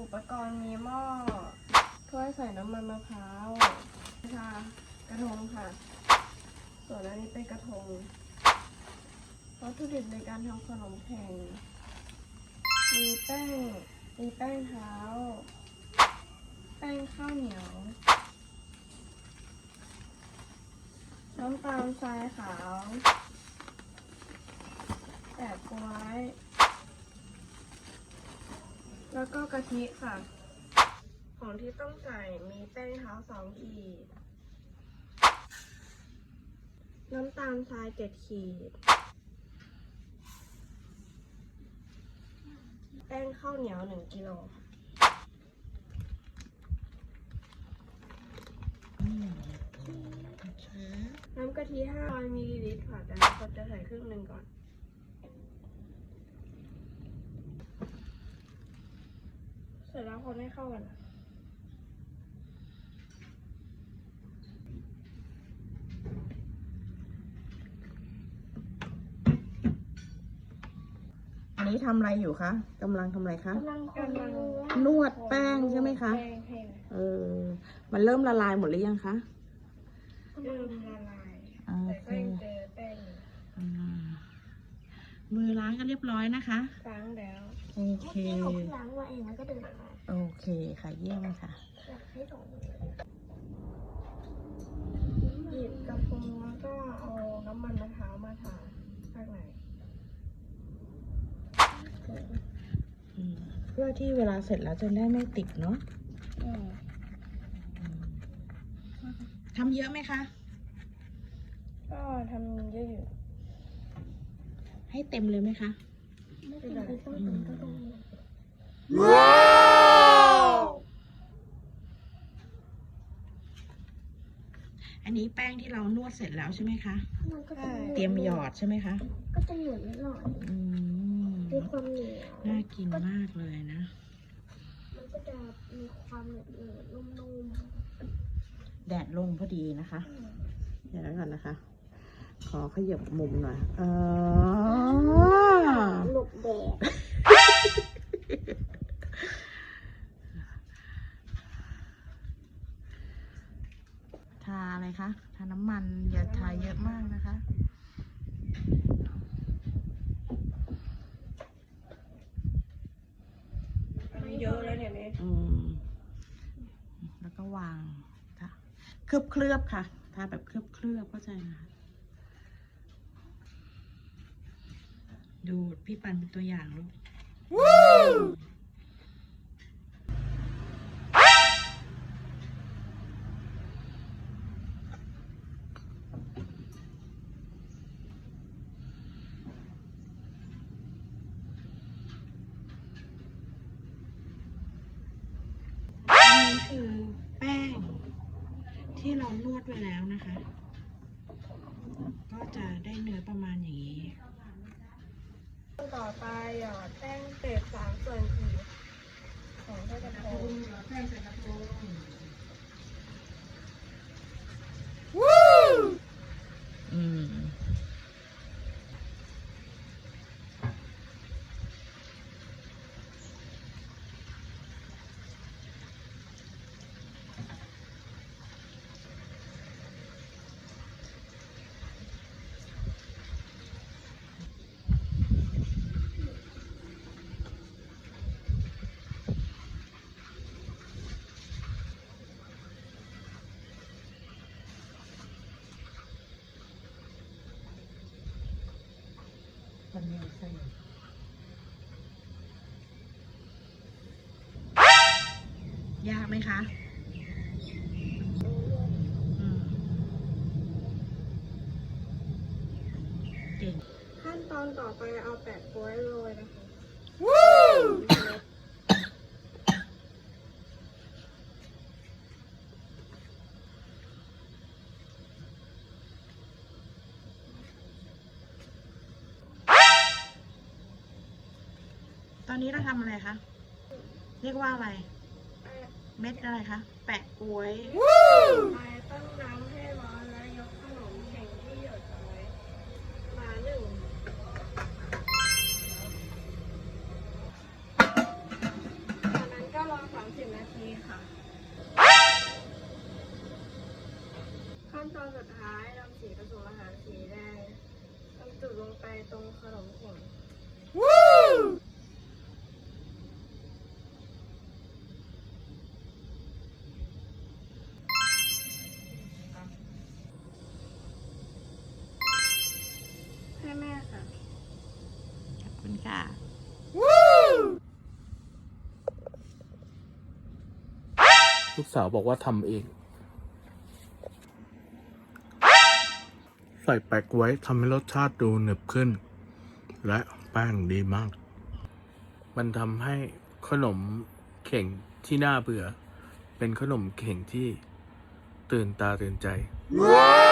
อุปกรณ์มีหม้อถ้วยใส่น้ำมันมะพร้าวค่ะกระทงค่ะ ส่วนอันนี้เป็นกระทงวัตถุดิบในการทำขนมแข่ง มีแป้ง มีแป้งเท้า แป้งข้าวเหนียว น้ำตาลทรายขาวแปะกล้วย แล้วก็กะทิค่ะ ของที่ต้องใส่มีแป้งเท้าสองขีด น้ำตาลทรายเจ็ดขีด แป้งข้าวเหนียวหนึ่งกิโลน้ำกะทิ500มิลลิลิตรค่ะแต่เราจะใส่ครึ่งหนึ่งก่อน เสร็จแล้วคนให้เข้ากันอันนี้ทำอะไรอยู่คะกำลังทำอะไรคะ กำลังกำลังนวดแป้งใช่ไหมคะ แป้งให้เออ มันเริ่มละลายหมดหรือยังคะเริ่มละลาย โอแต่เคก็ยังเจอแป้งอยู่อ่า มือล้างกันเรียบร้อยนะคะ ล้างแล้วโอเคล้างมาเองแล้วก็เดินมาโอเคค่ะเยี่ยมค่ะให้สองหยิบกระพุ้งแล้วก็เอาน้ำมันมะพร้าวมาทาข้างในอืมเพื่อที่เวลาเสร็จแล้วจะได้ไม่ติดเนาะอืมอืมทำเยอะไหมคะ ก็ทำเยอะอยู่ ให้เต็มเลยไหมคะไม่เป็นไรต้องทำก็ต้องอันนี้แป้งที่เรานวดเสร็จแล้วใช่ไหมคะ มันก็จะเตรียมหยอดใช่ไหมคะ ก็จะหยุดนิดหน่อยอืมมีความเหนียวน่ากินมากเลยนะ มันก็จะมีความเหนียวเหนียวนุ่มแดดลงพอดีนะคะๆเดี๋ยวแล้วก่อนนะคะ ขอขยับมุมหน่อยอ๋อหลบแดดทาอะไรคะ ทาน้ำมันอย่าทาเยอะมากนะคะมันเยอะแล้วเนี่ยเนี่ยอืมแล้วก็วางค่ะเคลือบเคลือบๆค่ะ ทาแบบเคลือบเคลือบๆเข้าใจนะคะ ดูพี่ปันเป็นตัวอย่างลูกอันนี้คือแป้ง ที่เรานวดไว้แล้วนะคะ ก็จะได้เนื้อประมาณอย่างนี้ ต่อไปหยอดแป้งเศษสามส่วนสี่ของถ้วยกระทง อืม มัน ยากไหมคะเก่งขั้นตอนต่อไปเอาแปะกล้วย อนนี้เราทำอะไรคะ เรียกว่าอะไร เม็ดอะไรคะ แปะกล้วย มาต้งน้ำให้ร้อนแล้วยกขนมแข็งที่หยดเอาไว้มาหนึ่งจากนั้นก็รอ 30 นาทีค่ะ ขั้นตอนสุดท้ายนำสีผสมอาหารสีแดงบรจุดลงไปตรงขนมแข็ง ให้แม่ค่ะ ขอบคุณค่ะลูกสาวบอกว่าทำเอง ใส่แปกไว้ทำให้รสชาติดูหนึบขึ้น และแป้งดีมาก มันทำให้ขนมเข่งที่น่าเบื่อ เป็นขนมเข่งที่ตื่นตาตื่นใจว้า